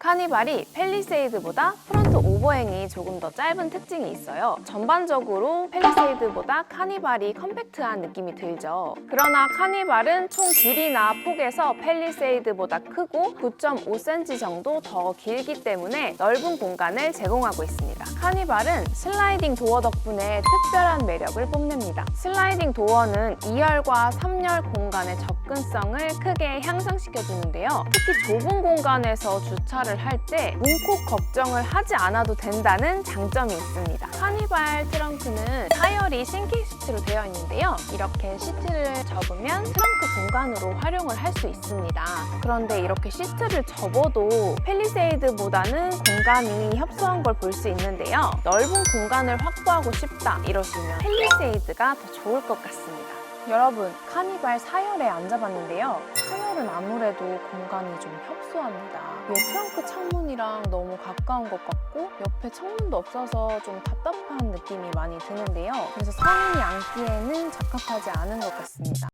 카니발이 펠리세이드보다 프론트 오버행이 조금 더 짧은 특징이 있어요. 전반적으로 펠리세이드보다 카니발이 컴팩트한 느낌이 들죠. 그러나 카니발은 총 길이나 폭에서 펠리세이드보다 크고 9.5cm 정도 더 길기 때문에 넓은 공간을 제공하고 있습니다. 카니발은 슬라이딩 도어 덕분에 특별한 매력을 뽐냅니다. 슬라이딩 도어는 2열과 3열 공간의 접근성을 크게 향상시켜주는데요. 특히 좁은 공간에서 주차를 할 때 문콕 걱정을 하지 않아도 된다는 장점이 있습니다. 카니발 트렁크는 타열이 싱킹 시트로 되어 있는데요. 이렇게 시트를 접으면 트렁크 공간으로 활용을 할 수 있습니다. 그런데 이렇게 시트를 접어도 펠리세이드보다는 공간이 협소한 걸 볼 수 있는데요. 넓은 공간을 확보하고 싶다 이러시면 펠리세이드가 더 좋을 것 같습니다. 여러분, 카니발 4열에 앉아봤는데요. 4열은 아무래도 공간이 좀 협소합니다. 위에 트렁크 창문이랑 너무 가까운 것 같고 옆에 창문도 없어서 좀 답답한 느낌이 많이 드는데요. 그래서 성인이 앉기에는 적합하지 않은 것 같습니다.